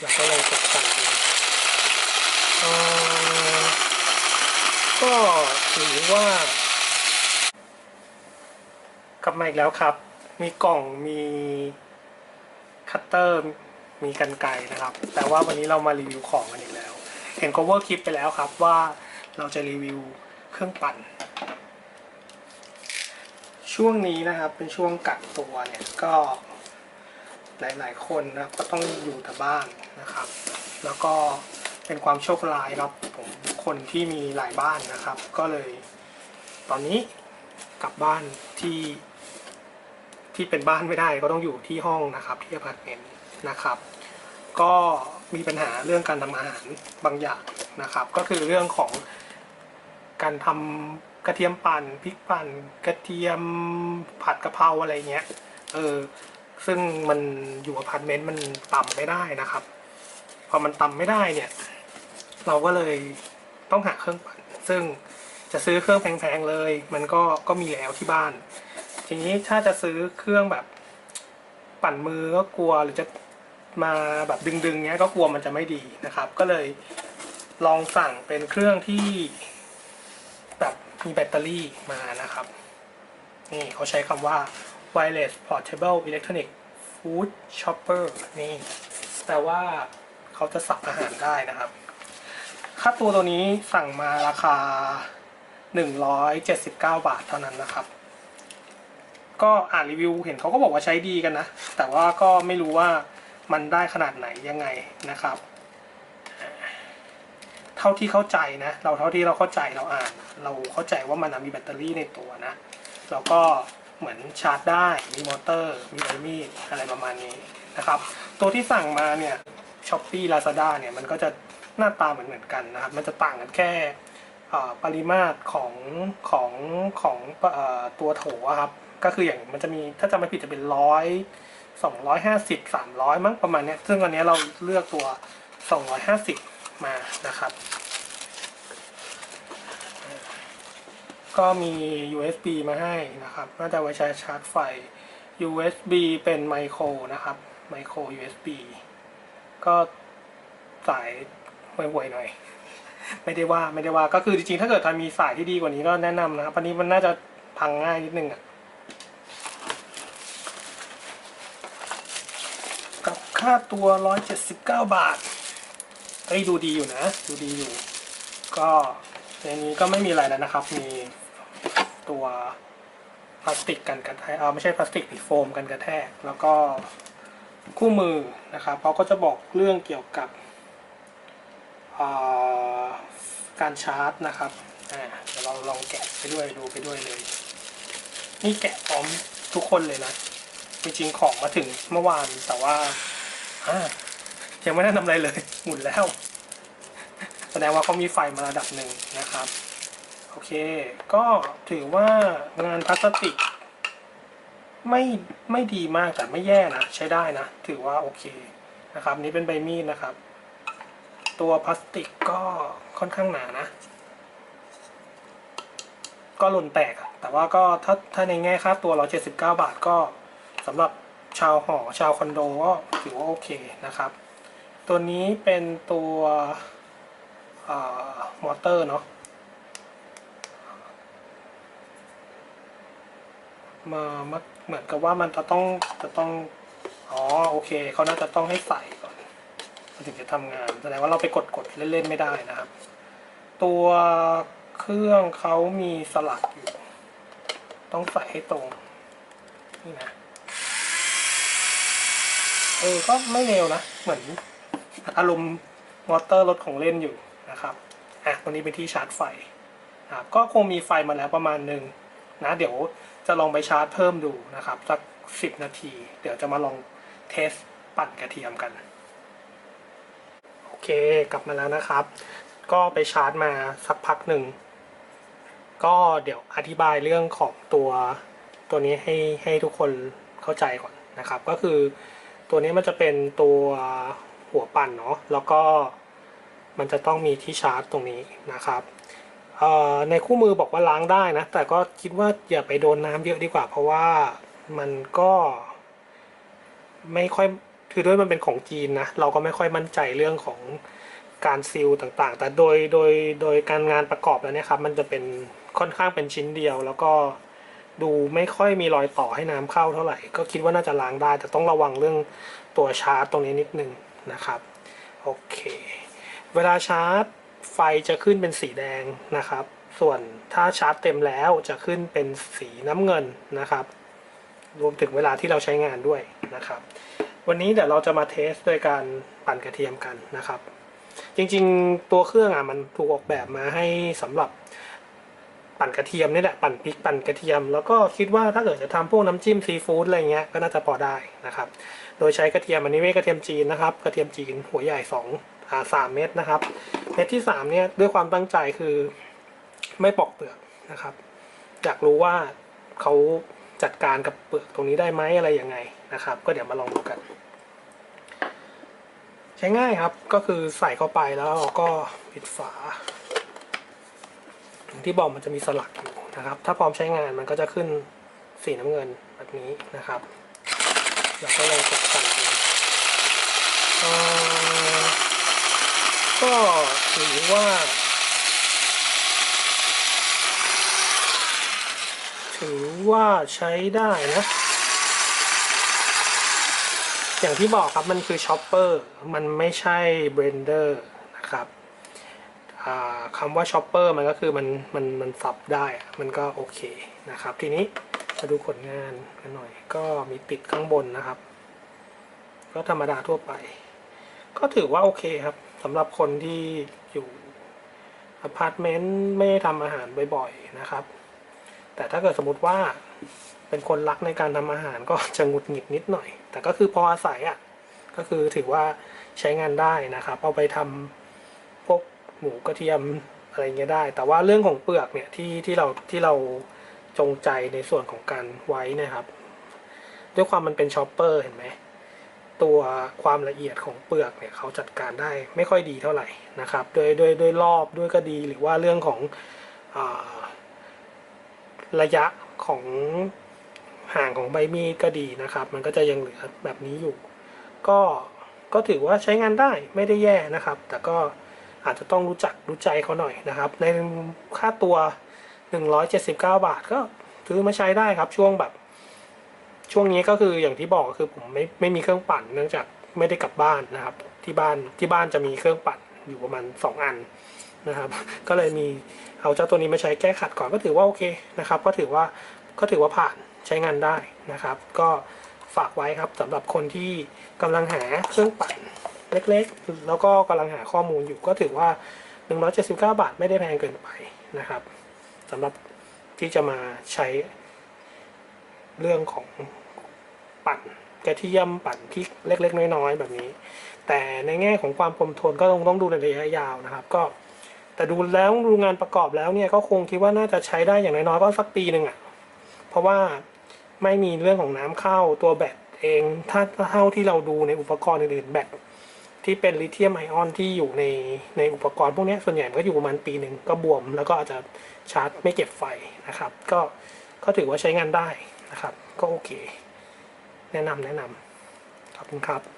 เราก็เลยกดสั่งดูเอ่อก็ถือว่า กลับมาอีกแล้วครับ มีกล่องมีคัตเตอร์มีกันไกนะครับ แต่ว่าวันนี้เรามารีวิวของกันอีกแล้ว เห็น cover คลิปไปแล้วครับว่าเราจะรีวิวเครื่องปั่น ช่วงนี้นะครับเป็นช่วงกักตัวเนี่ยก็ หลาย ๆ คนนะครับก็ต้องอยู่แต่บ้านนะครับ แล้วก็เป็นความโชคร้ายครับผมคนที่มีหลายบ้านนะครับ ก็เลย ตอนนี้กลับบ้านที่ที่เป็นบ้านไม่ได้ก็ต้องอยู่ที่ห้องนะครับที่อพาร์ตเมนต์นะครับ ก็มีปัญหาเรื่องการทำอาหารบางอย่างนะครับ ก็คือเรื่องของการทำกระเทียมปั่นพริกปั่น กระเทียมผัดกะเพราอะไรเงี้ยเออ ซึ่งมันอยู่อพาร์ตเมนต์มันต่ำไม่ได้นะครับ พอมันต่ำไม่ได้เนี่ย เราก็เลยต้องหาเครื่องปั่นซึ่งจะซื้อเครื่องแพงๆเลย มันก็ก็มีแล้วที่บ้าน ทีนี้ถ้าจะซื้อเครื่องแบบปั่นมือก็กลัวหรือจะมาแบบดึงๆเงี้ยก็กลัวมันจะไม่ดีนะครับ ก็เลยลองสั่งเป็นเครื่องที่แบบมีแบตเตอรี่มานะครับ นี่เขาใช้คำว่า wireless portable electronic food chopper นี่แต่ว่าเขาจะสับอาหารได้นะครับ ค่าตัวตัวนี้สั่งมาราคา 179 บาทเท่านั้นนะครับ ก็อ่านรีวิวเห็นเขาก็บอกว่าใช้ดีกันนะ แต่ว่าก็ไม่รู้ว่ามันได้ขนาดไหนยังไงนะครับ เท่าที่เข้าใจนะ เราเท่าที่เราเข้าใจเราอ่าน เราเข้าใจว่ามันมีแบตเตอรี่ในตัวนะ แล้วก็ เหมือนชาร์จได้ มีมอเตอร์ มีใบมีดอะไรประมาณนี้นะครับ ตัวที่สั่งมาเนี่ยช้อปปี้ลาซาด้าเนี่ยมันก็จะหน้าตาเหมือนเหมือนกันนะครับ มันจะต่างกันแค่ปริมาตรของของของอตัวโถครับ ก็คืออย่างมันจะมีถ้าจำไม่ผิดจะเป็นร้อยสองร้อยห้าสิบสามร้อยมั้งประมาณนี้ซึ่งวันนี้เราเลือกตัวสองร้อยห้าสิบมานะครับ ก็มี USB มาให้นะครับน่าจะไว้ใช้ชาร์จไฟ USB เป็นไมโครนะครับไมโคร USB ก็สายห่วยๆหน่อย ไม่ได้ว่าไม่ได้ว่าก็คือจริงๆ ถ้าเกิดทามีสายที่ดีกว่านี้ก็แนะนำนะครับอันนี้มันน่าจะพังง่ายนิดนึงอะกับค่าตัว 179 บาทเอ้ยดูดีอยู่นะ ดูดีอยู่ ก็ในนี้ก็ไม่มีอะไรแล้วนะครับ มี ตัวพลาสติกกันกระแทกเอาไม่ใช่พลาสติกดิโฟมกันกระแทก แล้วก็คู่มือนะครับเขาก็จะบอกเรื่องเกี่ยวกับการชาร์จนะครับเดี๋ยวเราลองแกะไปด้วยดูไปด้วยเลย นี่แกะพร้อมทุกคนเลยนะจริงๆของมาถึงเมื่อวานแต่ว่าอ่ายังไม่ได้ทำอะไรเลยหมุนแล้ว แสดงว่าเขามีไฟมาระดับหนึ่งนะครับ อเค ก็ถือว่างานพลาสติก ไม่ไม่ดีมากแต่ไม่แย่นะ ใช้ได้นะ ถือว่าโอเคนะครับ นี่เป็นใบมีดนะครับ ตัวพลาสติกก็ค่อนข้างหนานะ ก็หล่นแตก แต่ว่าก็ถ้าถ้าในแง่ค่าตัวเรา79 บาทก็สำหรับชาวหอชาวคอนโดก็ถือว่าโอเคนะครับ ตัวนี้เป็นตัวอมอเตอร์เนาะ มาเหมือนกับว่ามันจะต้องจะต้องอ๋อโอเคเขาน่าจะต้องให้ใส่ก่อนมันถึงจะทำงานแสดงว่าเราไปกดกดเล่นๆไม่ได้นะครับ ตัวเครื่องเขามีสลักอยู่ ต้องใส่ให้ตรงนี่นะเออก็ไม่เร็วนะ เหมือนอารมณ์มอเตอร์รถของเล่นอยู่นะครับอะตัวนี้เป็นที่ชาร์จไฟนะครับก็คงมีไฟมาแล้วประมาณหนึ่ง นะเดี๋ยวจะลองไปชาร์จเพิ่มดูนะครับสักสิบนาที เดี๋ยวจะมาลองเทสปั่นกระเทียมกัน โอเคกลับมาแล้วนะครับ ก็ไปชาร์จมาสักพักหนึ่ง ก็เดี๋ยวอธิบายเรื่องของตัวตัวนี้ให้ให้ทุกคนเข้าใจก่อนนะครับ ก็คือตัวนี้มันจะเป็นตัวหัวปั่นเนาะแล้วก็มันจะต้องมีที่ชาร์จตรงนี้นะครับ ในคู่มือบอกว่าล้างได้นะ แต่ก็คิดว่าอย่าไปโดนน้ำเยอะดีกว่า เพราะว่ามันก็ ไม่ค่อยคือด้วยมันเป็นของจีนนะเราก็ไม่ค่อยมั่นใจเรื่องของการซีลต่างๆ แต่โดยโดยโดยการงานประกอบแล้วเนี่ยครับ มันจะเป็นค่อนข้างเป็นชิ้นเดียว แล้วก็ดูไม่ค่อยมีรอยต่อให้น้ำเข้าเท่าไหร่ ก็คิดว่าน่าจะล้างได้ แต่ต้องระวังเรื่องตัวชาร์จตรงนี้นิดนึงนะครับ โอเค เวลาชาร์จ ไฟจะขึ้นเป็นสีแดงนะครับ ส่วนถ้าชาร์จเต็มแล้วจะขึ้นเป็นสีน้ำเงินนะครับ รวมถึงเวลาที่เราใช้งานด้วยนะครับ วันนี้เดี๋ยวเราจะมาเทสโดยการปั่นกระเทียมกันนะครับ จริงๆ ตัวเครื่องอะมันถูกออกแบบมาให้สำหรับปั่นกระเทียมนี่แหละปั่นพริกปั่นกระเทียม แล้วก็คิดว่าถ้าเกิดจะทำพวกน้ำจิ้มซีฟู้ดอะไรเงี้ยก็น่าจะพอได้นะครับ โดยใช้กระเทียมอันนี้ไม่กระเทียมจีนนะครับ กระเทียมจีนหัวใหญ่สอง สามเม็ดนะครับ เม็ดที่สามเนี่ยด้วยความตั้งใจคือไม่ปอกเปลือกนะครับ อยากรู้ว่าเขาจัดการกับเปลือกตรงนี้ได้ไหมอะไรยังไงนะครับ ก็เดี๋ยวมาลองดูกัน ใช้ง่ายครับก็คือใส่เข้าไปแล้วเราก็ปิดฝาอย่างที่บอกมันจะมีสลักอยู่นะครับ ถ้าพร้อมใช้งานมันก็จะขึ้นสีน้ำเงินแบบนี้นะครับเราก็ลองกดสั่นดูเอ่อ ก็ถือว่า ถือว่าใช้ได้นะ อย่างที่บอกครับมันคือช็อปเปอร์มันไม่ใช่เบรนเดอร์นะครับคำว่าช็อปเปอร์มันก็คือมันมันมันสับได้มันก็โอเคนะครับ ทีนี้มาดูผลงานกันหน่อย ก็มีติดข้างบนนะครับ ก็ธรรมดาทั่วไป ก็ถือว่าโอเคครับ สำหรับคนที่อยู่อพาร์ตเมนต์ไม่ได้ทำอาหารบ่อยๆนะครับ แต่ถ้าเกิดสมมติว่าเป็นคนรักในการทำอาหารก็จะหงุดหงิดนิดหน่อย แต่ก็คือพออาศัยอะก็คือถือว่าใช้งานได้นะครับ เอาไปทำพวกหมูกระเทียมอะไรเงี้ยได้ แต่ว่าเรื่องของเปลือกเนี่ยที่ที่เราที่เราจงใจในส่วนของการไว้นะครับ ด้วยความมันเป็นชอปเปอร์เห็นไหม ตัวความละเอียดของเปลือกเนี่ยเขาจัดการได้ไม่ค่อยดีเท่าไหร่นะครับโดยโดยโดยรอบด้วยก็ดีหรือว่าเรื่องของอระยะของห่างของใบมีดก็ดีนะครับ มันก็จะยังเหลือแบบนี้อยู่ ก็ก็ถือว่าใช้งานได้ไม่ได้แย่นะครับ แต่ก็อาจจะต้องรู้จักรู้ใจเขาหน่อยนะครับ ในค่าตัว 179 บาทก็ซื้อมาใช้ได้ครับช่วงแบบ ช่วงนี้ก็คืออย่างที่บอกก็คือผมไม่ไม่มีเครื่องปั่น เนื่องจากไม่ได้กลับบ้านนะครับ ที่บ้านที่บ้านจะมีเครื่องปั่นอยู่ประมาณสองอันนะครับ ก็เลยมีเอาเจ้าตัวนี้มาใช้แก้ขัดก่อนก็ถือว่าโอเคนะครับ ก็ถือว่าก็ถือว่าผ่านใช้งานได้นะครับ ก็ฝากไว้ครับสำหรับคนที่กำลังหาเครื่องปั่นเล็กๆ แล้วก็กำลังหาข้อมูลอยู่ก็ถือว่า 179 บาทไม่ได้แพงเกินไปนะครับสำหรับที่จะมาใช้เรื่องของ ปั่นกระเทียมปั่นพริกเล็ก ๆ น้อยๆแบบนี้ แต่ในแง่ของความคงทนก็ต้องต้องดูในระยะยาวนะครับ ก็ แต่ดูแล้วดูงานประกอบแล้วเนี่ยก็คงคิดว่าน่าจะใช้ได้อย่างน้อยๆก็สักปีหนึ่งอะ่ะเพราะว่าไม่มีเรื่องของน้ำเข้าตัวแบตเองถ้าเท่าที่เราดูในอุปกรณ์อื่นๆแบตที่เป็นลิเธียมไอออนที่อยู่ในในอุปกรณ์พวกนี้ส่วนใหญ่มันก็อยู่ประมาณปีหนึ่งก็บวม แล้วก็อาจจะชาร์จไม่เก็บไฟนะครับ ก็ก็ถือว่าใช้งานได้นะครับ ก็โอเค แนะนำแนะนำขอบคุณครับ